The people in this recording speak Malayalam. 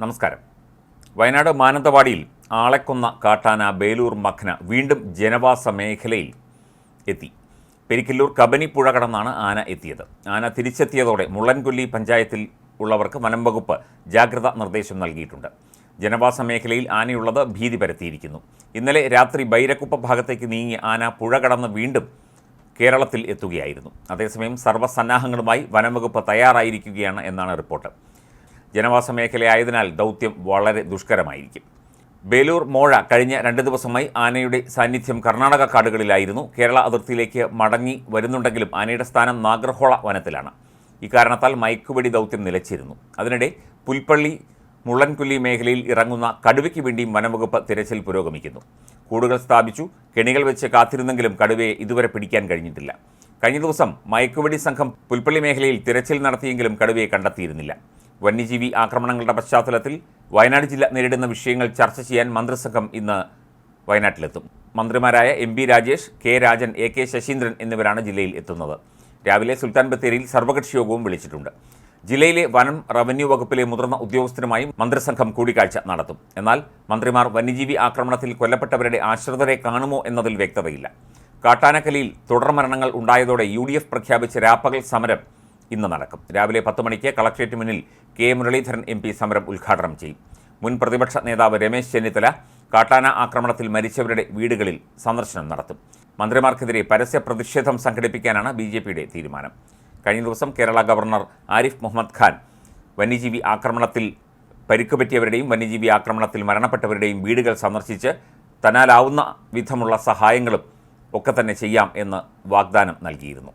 നമസ്കാരം. വയനാട് മാനന്തവാടിയിൽ ആളെക്കൊന്ന കാട്ടാന ബേലൂർ മഖ്ന വീണ്ടും ജനവാസ മേഖലയിൽ എത്തി. പെരിക്കല്ലൂർ കബനി പുഴ കടന്നാണ് ആന എത്തിയത്. ആന തിരിച്ചെത്തിയതോടെ മുള്ളൻകൊല്ലി പഞ്ചായത്തിൽ ഉള്ളവർക്ക് വനം വകുപ്പ് ജാഗ്രതാ നിർദ്ദേശം നൽകിയിട്ടുണ്ട്. ജനവാസ മേഖലയിൽ ആനയുള്ളത് ഭീതി പരത്തിയിരിക്കുന്നു. ഇന്നലെ രാത്രി ബൈരക്കുപ്പ ഭാഗത്തേക്ക് നീങ്ങി ആന പുഴ കടന്ന് വീണ്ടും കേരളത്തിൽ എത്തുകയായിരുന്നു. അതേസമയം സർവസന്നാഹങ്ങളുമായി വനംവകുപ്പ് തയ്യാറായിരിക്കുകയാണ് എന്നാണ് റിപ്പോർട്ട്. ജനവാസ മേഖലയായതിനാൽ ദൗത്യം വളരെ ദുഷ്കരമായിരിക്കും. ബേലൂർ മോഴ കഴിഞ്ഞ രണ്ട് ദിവസമായി ആനയുടെ സാന്നിധ്യം കർണാടക കാടുകളിലായിരുന്നു. കേരള അതിർത്തിയിലേക്ക് മടങ്ങി വരുന്നുണ്ടെങ്കിലും ആനയുടെ സ്ഥാനം നാഗർഹോള വനത്തിലാണ്. ഇക്കാരണത്താൽ മയക്കുവെടി ദൗത്യം നിലച്ചിരുന്നു. അതിനിടെ പുൽപ്പള്ളി മുള്ളൻകുല്ലി മേഖലയിൽ ഇറങ്ങുന്ന കടുവയ്ക്ക് വേണ്ടിയും വനംവകുപ്പ് തിരച്ചിൽ പുരോഗമിക്കുന്നു. കൂടുകൾ സ്ഥാപിച്ചു. കെണികൾ വെച്ച് കാത്തിരുന്നെങ്കിലും കടുവയെ ഇതുവരെ പിടിക്കാൻ കഴിഞ്ഞിട്ടില്ല. കഴിഞ്ഞ ദിവസം മയക്കുവെടി സംഘം പുൽപ്പള്ളി മേഖലയിൽ തിരച്ചിൽ നടത്തിയെങ്കിലും കടുവയെ കണ്ടെത്തിയിരുന്നില്ല. വന്യജീവി ആക്രമണങ്ങളുടെ പശ്ചാത്തലത്തിൽ വയനാട് ജില്ല നേരിടുന്ന വിഷയങ്ങൾ ചർച്ച ചെയ്യാൻ മന്ത്രിസംഘം ഇന്ന് വയനാട്ടിലെത്തും. മന്ത്രിമാരായ M B Rajesh K Rajan A K Saseendran എന്നിവരാണ് ജില്ലയിൽ എത്തുന്നത്. രാവിലെ സുൽത്താൻ ബത്തേരിയിൽ സർവകക്ഷി യോഗവും വിളിച്ചിട്ടുണ്ട്. ജില്ലയിലെ വനം റവന്യൂ വകുപ്പിലെ മുതിർന്ന ഉദ്യോഗസ്ഥരുമായും മന്ത്രിസംഘം കൂടിക്കാഴ്ച നടത്തും. എന്നാൽ മന്ത്രിമാർ വന്യജീവി ആക്രമണത്തിൽ കൊല്ലപ്പെട്ടവരുടെ ആശ്രിതരെ കാണുമോ എന്നതിൽ വ്യക്തതയില്ല. കാട്ടാനക്കലിയിൽ തുടർമരണങ്ങൾ ഉണ്ടായതോടെ യു ഡി എഫ് പ്രഖ്യാപിച്ച രാപ്പകൽ സമരം ഇന്ന് നടക്കും. രാവിലെ പത്ത് മണിക്ക് കളക്ട്രേറ്റ് മുന്നിൽ കെ. മുരളീധരൻ എം. പി സമരം ഉദ്ഘാടനം ചെയ്യും. മുൻ പ്രതിപക്ഷ നേതാവ് രമേശ് ചെന്നിത്തല കാട്ടാന ആക്രമണത്തിൽ മരിച്ചവരുടെ വീടുകളിൽ സന്ദർശനം നടത്തും. മന്ത്രിമാർക്കെതിരെ പരസ്യ പ്രതിഷേധം സംഘടിപ്പിക്കാനാണ് ബി ജെ പിയുടെ തീരുമാനം. കഴിഞ്ഞ ദിവസം കേരള ഗവർണർ ആരിഫ് മുഹമ്മദ് ഖാൻ വന്യജീവി ആക്രമണത്തിൽ പരിക്കുപറ്റിയവരുടെയും വന്യജീവി ആക്രമണത്തിൽ മരണപ്പെട്ടവരുടെയും വീടുകൾ സന്ദർശിച്ച് തന്നാലാവുന്ന വിധമുള്ള സഹായങ്ങളും ഒക്കെ തന്നെ ചെയ്യാം എന്ന് വാഗ്ദാനം നൽകിയിരുന്നു.